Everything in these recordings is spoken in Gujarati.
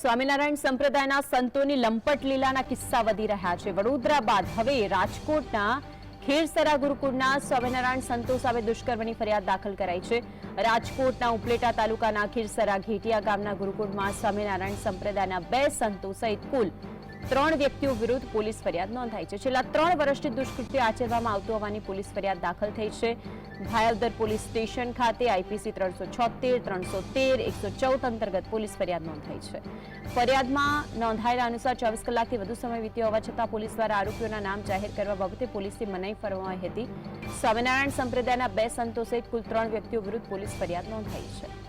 સ્વામિનારાયણ સંપ્રદાયના સંતોની લંપટ લીલાના કિસ્સા વધી રહ્યા છે. વડોદરા બાદ હવે રાજકોટના ખેરસરા ગુરુકુળના સ્વામિનારાયણ સંતો સામે દુષ્કર્મની ફરિયાદ દાખલ કરાઈ છે. રાજકોટના ઉપલેટા તાલુકાના ખીરસરા ઘેટિયા ગામના ગુરુકુળમાં સ્વામિનારાયણ સંપ્રદાયના બે સંતો સહિત કુલ ત્રણ વ્યક્તિઓ વિરુદ્ધ પોલીસ ફરિયાદ નોંધાઈ છે. છેલ્લા ત્રણ વર્ષથી દુષ્કૃત્ય આચરવામાં આવતું હોવાની પોલીસ ફરિયાદ દાખલ થઈ છે. ભાયલદર પોલીસ સ્ટેશન ખાતે આઈપીસી ત્રણસો છોતેર, ત્રણસો તેર, એકસો ચૌદ અંતર્ગત પોલીસ ફરિયાદ નોંધાઈ છે. ફરિયાદમાં નોંધાયેલા અનુસાર ચોવીસ કલાકથી વધુ સમય વીત્યો હોવા છતાં પોલીસ દ્વારા આરોપીઓના નામ જાહેર કરવા બાબતે પોલીસથી મનાઈ ફરવામાં હતી. સ્વામિનારાયણ સંપ્રદાયના બે સંતો સહિત કુલ ત્રણ વ્યક્તિઓ વિરુદ્ધ પોલીસ ફરિયાદ નોંધાઈ છે.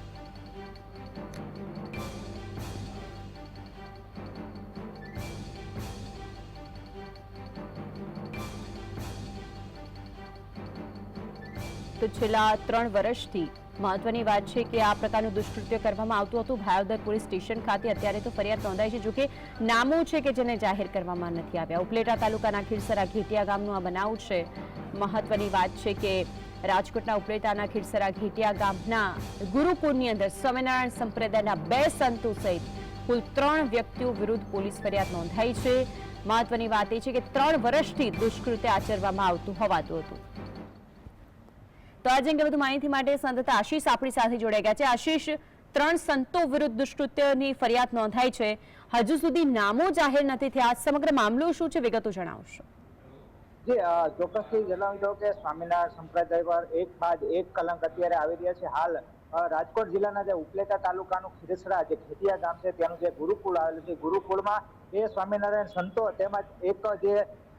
તો છેલ્લા ત્રણ વર્ષથી મહત્વની વાત છે કે આ પ્રકારનું દુષ્કૃત્ય કરવામાં આવતું હતું. ભાયોદર પોલીસ સ્ટેશન ખાતે અત્યારે તો ફરિયાદ નોંધાઈ છે. જોકે નામો છે કે જેને જાહેર કરવામાં નથી આવ્યા. ઉપલેટા તાલુકાના ખીરસરા ઘેટિયા ગામનું આ બનાવ છે. મહત્વની વાત છે કે રાજકોટના ઉપલેટાના ખીરસરા ઘેટિયા ગામના ગુરુકુળની અંદર સ્વામિનારાયણ સંપ્રદાયના બે સંતો સહિત કુલ ત્રણ વ્યક્તિઓ વિરુદ્ધ પોલીસ ફરિયાદ નોંધાઈ છે. મહત્વની વાત એ છે કે ત્રણ વર્ષથી દુષ્કૃત્ય આચરવામાં આવતું હોવાતું હતું. તો આજે અંગે વધુ માહિતી માટે સંતતા આશીષ આપણી સાથે જોડાઈ ગયા છે. આશીષ, ત્રણ સંતો વિરુદ્ધ દુષ્કૃત્યની ફરિયાદ નોંધાઈ છે. હજુ સુધી નામો જાહેર નથી થયા. સમગ્ર મામલો શું છે વિગતો જણાવશો. જી ચોક્કસથી સ્વામિનારાયણ સંપ્રદાય પર એક બાદ એક કલંક અત્યારે આવી રહ્યા છે. હાલ રાજકોટ જિલ્લાના જે ઉપલેટા તાલુકાનું ખીરસરા જે ખેતિયા ગામ છે, ત્યાંનું જે ગુરુકુળ આવેલું છે, ગુરુકુળમાં એ સ્વામિનારાયણ સંતો તેમજ એક જે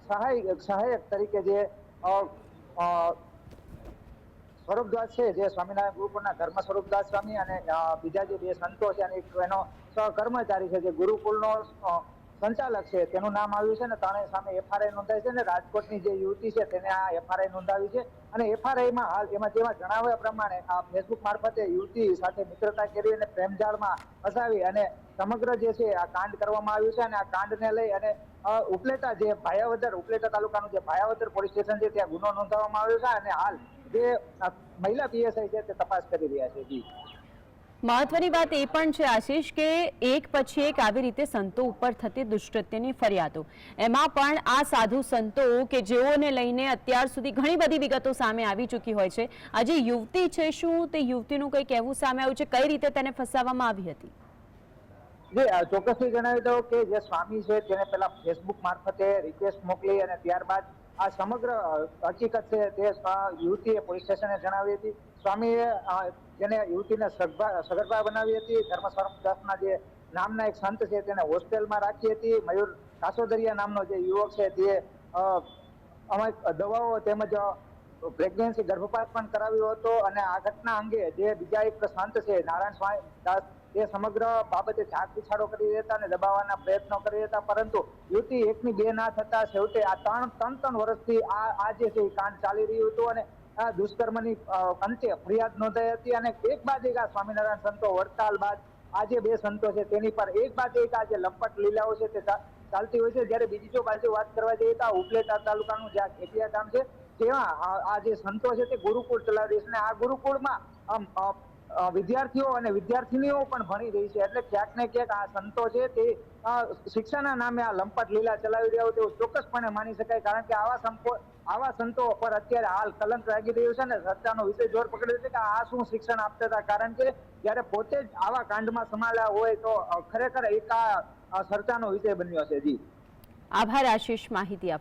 સહાય, સહાયક તરીકે જે સ્વરૂપદાસ છે, જે સ્વામિનારાયણ ગુરુકુળના ધર્મ સ્વરૂપદાસ સ્વામી અને બીજા જે બે સંતો છે, અને એનો સહકર્મચારી છે, જે ગુરુકુળનો સંચાલક છે, તેનું નામ આવ્યું છે ને ત્રણેય સામે એફઆરઆઈ નોંધાઈ છે ને રાજકોટની જે યુવતી છે, તેને આ એફઆરઆઈ નોંધાવી છે. અને એફઆરઆઈમાં હાલ એમાં જેમાં જણાવ્યા પ્રમાણે આ ફેસબુક મારફતે યુવતી સાથે મિત્રતા કરી અને પ્રેમજાળમાં ફસાવી અને સમગ્ર જે છે, આ કાંડ કરવામાં આવ્યું છે અને આ કાંડને લઈ અને ઉપલેટા જે ભાયાવદર, ઉપલેટા તાલુકાનું જે ભાયાવદર પોલીસ સ્ટેશન છે, ત્યાં ગુનો નોંધવામાં આવ્યો છે અને હાલ જે મહિલા પીએસઆઈ છે તે તપાસ કરી રહ્યા છે જી. મહત્વની વાત એ પણ છે આશીષ કે એક પછી એક આવી રીતે સંતો ઉપર થતી દુષ્કૃત્યની ફરિયાદો. એમાં પણ આ સાધુ સંતો કે જેઓને લઈને અત્યાર સુધી ઘણી બધી વિગતો સામે આવી ચૂકી હોય છે. આજે યુવતી છે શું? તે યુવતીનું કંઈ કહેવું સામે આવ્યું છે? કઈ રીતે તેને ફસાવવામાં આવી હતી? જી ચોક્કસથી જણાવી દઉં કે જે સ્વામી છે તેને પેલા ફેસબુક મારફતે રિક્વેસ્ટ મોકલી અને ત્યારબાદ આ સમગ્ર હકીકત છે તે યુવતીએ પોલીસ સ્ટેશને જણાવી હતી. સ્વામીએ જેને યુવતીને સગર્ભા બનાવી હતી, ધર્મ દાસના જે નામના એક સંત છે તેને હોસ્ટેલમાં રાખી હતી. મયુર કાસોદરિયા નામનો જે યુવક છે તે અમુક દવાઓ તેમજ પ્રેગ્નન્સી ગર્ભપાત પણ કરાવ્યો હતો અને આ ઘટના અંગે જે બીજા એક સંત છે, નારાયણ સ્વામી દાસ તે સમગ્ર બાબતે જાત પીછાડો કરી દેતા અને દબાવવાના પ્રયત્નો કરી દેતા પરંતુ યુવતી એકની બે ના થતા છેવટે આ ત્રણ ત્રણ ત્રણ વર્ષથી આ આ જે છે એ કાંડ ચાલી રહ્યું હતું અને આ દુષ્કર્મની અંતે ફરિયાદ નોંધાઈ હતી અને એક બાદ એક આ સ્વામિનારાયણ સંતો વડતાલ બાદ આ જે બે સંતો છે તેની પર એક બાદ એક આ જે લંપટ લીલાઓ છે તે ચાલતી હોય છે. જ્યારે બીજી જો બાજુ વાત કરવા જઈએ તો આ ઉપલેટા તાલુકાનું જે ખેતીયા ગામ છે, તેમાં આ- જે સંતો છે તે ગુરુકુળ ચલાવી છે અને આ ગુરુકુળમાં આમ વિદ્યાર્થીઓ અને વિદ્યાર્થીનીઓ પણ ભણી રહી છે. એટલે ક્યાંક ને ક્યાંક આ સંતો છે તે શિક્ષાના નામે આ લંપટ લીલા ચલાવી રહ્યા હોય તેવું ચોક્કસપણે માની શકાય. કારણ કે આવા સંપો આવા સંતો પર અત્યારે હાલ કલંક લાગી રહ્યું છે ને સત્તાનો વિષય જોર પકડ્યો છે કે આ શું શિક્ષણ આપતા હતા? કારણ કે જ્યારે પોતે જ આવા કાંડમાં સમાયેલા હોય તો ખરેખર એક આ ચર્ચાનો વિષય બન્યો છે. જી. આભાર આશીષ માહિતી આપ